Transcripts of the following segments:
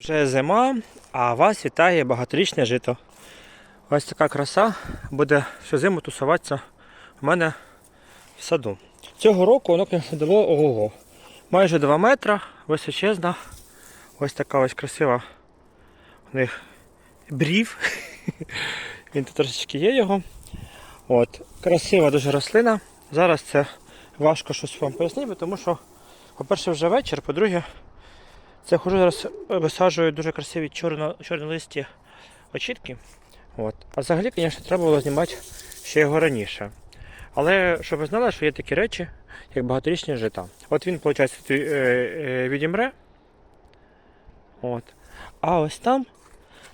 Вже зима, а вас вітає багаторічне жито. Ось така краса буде всю зиму тусуватися у мене в саду. Цього року воно дало ого. Майже 2 метра, височезна. Ось така ось красива у них брів. Він тут трошечки є його. От. Красива дуже рослина. Зараз це важко щось вам пояснити, тому що, по-перше, вже вечір, по-друге, це хожу зараз висаджую дуже красиві чорно, чорнолисті очітки. От. А взагалі, звісно, треба було знімати ще його раніше. Але щоб ви знали, що є такі речі, як багаторічні жита. От він, виходить, е, е, відімре. От. А ось там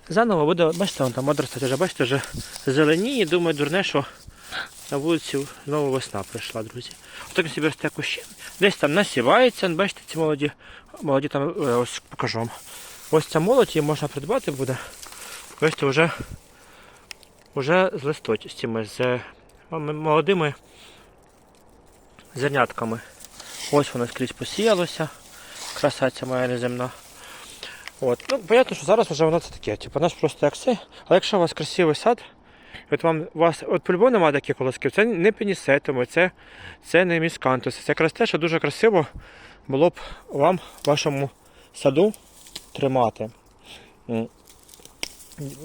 заново буде, бачите, там одростати, вже бачите, вже зеленіє, думаю, дурне, що на вулиці знову весна прийшла, друзі. Отак собі росте кущі. Десь там насівається, бачите, ці молоді, молоді там, е, ось покажу вам. Ось ця молодь її можна придбати буде. Бачите, вже, вже з листочки, з цими з молодими зернятками. Ось воно скрізь посіялося. Краса ця моя неземна. От. Ну, понятно, що зараз вже воно це таке. Типу, наш просто як все. Але якщо у вас красивий сад, от вам вас от по-любому немає таких колосків, це не пенісетами, це, це не міскантуси. Це якраз те, що дуже красиво було б вам в вашому саду тримати.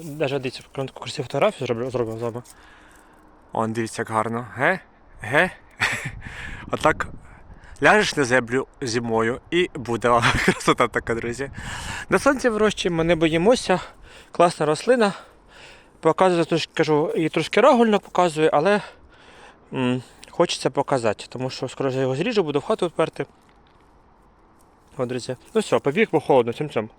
Даже дивіться, красиву фотографію зроблю, зробив з вами. Он дивіться, як гарно. Ге? Ге? Отак ляжеш на землю зимою і буде красота така, друзі. На сонці вирощуємо, не боїмося. Класна рослина. Показую, трошки, кажу, і трошки рагульно показую, але м, хочеться показати, тому що скоро я його зріжу, буду в хату відперти. О, друзі. Ну все, побіг, бо холодно, цим цим.